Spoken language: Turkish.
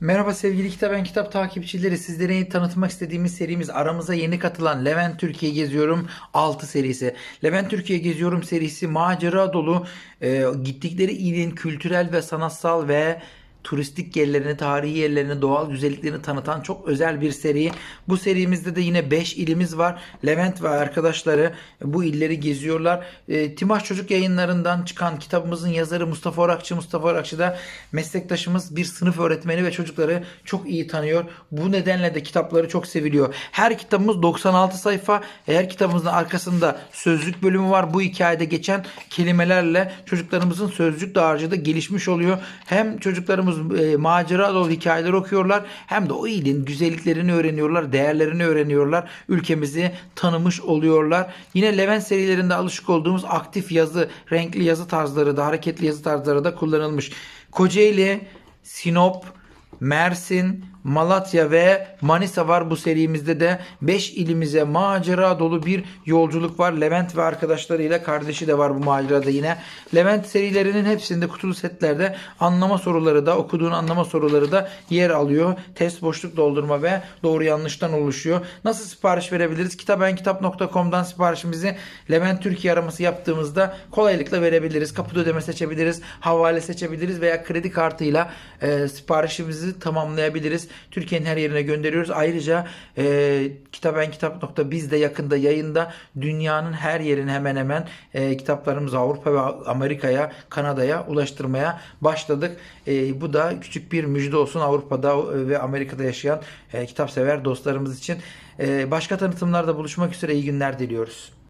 Merhaba sevgili Kitap Ben Kitap takipçileri. Sizlere tanıtmak istediğimiz serimiz aramıza yeni katılan Levent Türkiye Geziyorum 6 serisi. Levent Türkiye Geziyorum serisi macera dolu e, gittikleri ilin kültürel ve sanatsal ve turistik yerlerini, tarihi yerlerini, doğal güzelliklerini tanıtan çok özel bir seri. Bu serimizde de yine 5 ilimiz var. Levent ve arkadaşları bu illeri geziyorlar. E, Timaş Çocuk yayınlarından çıkan kitabımızın yazarı Mustafa Orakçı. Mustafa Orakçı da meslektaşımız bir sınıf öğretmeni ve çocukları çok iyi tanıyor. Bu nedenle de kitapları çok seviliyor. Her kitabımız 96 sayfa. Her kitabımızın arkasında sözlük bölümü var. Bu hikayede geçen kelimelerle çocuklarımızın sözlük dağarcığı da gelişmiş oluyor. Hem çocuklarımız e, macera dolu hikayeler okuyorlar hem de o ilin güzelliklerini öğreniyorlar, değerlerini öğreniyorlar. Ülkemizi tanımış oluyorlar. Yine Levent serilerinde alışık olduğumuz aktif yazı, renkli yazı tarzları da, hareketli yazı tarzları da kullanılmış. Kocaeli, Sinop, Mersin, Malatya ve Manisa var bu serimizde de 5 ilimize macera dolu bir yolculuk var. Levent ve arkadaşlarıyla kardeşi de var bu macerada yine. Levent serilerinin hepsinde kutulu setlerde anlama soruları da okuduğun anlama soruları da yer alıyor. Test boşluk doldurma ve doğru yanlıştan oluşuyor. Nasıl sipariş verebiliriz? Kitabenkitap.com'dan siparişimizi Levent Türkiye araması yaptığımızda kolaylıkla verebiliriz. Kapıda ödeme seçebiliriz, havale seçebiliriz veya kredi kartıyla e, siparişimizi tamamlayabiliriz. Türkiye'nin her yerine gönderiyoruz. Ayrıca e, kitabenkitap.biz de yakında yayında dünyanın her yerine hemen hemen e, kitaplarımızı Avrupa ve Amerika'ya, Kanada'ya ulaştırmaya başladık. E, bu da küçük bir müjde olsun Avrupa'da ve Amerika'da yaşayan e, kitap sever dostlarımız için. E, başka tanıtımlarda buluşmak üzere iyi günler diliyoruz.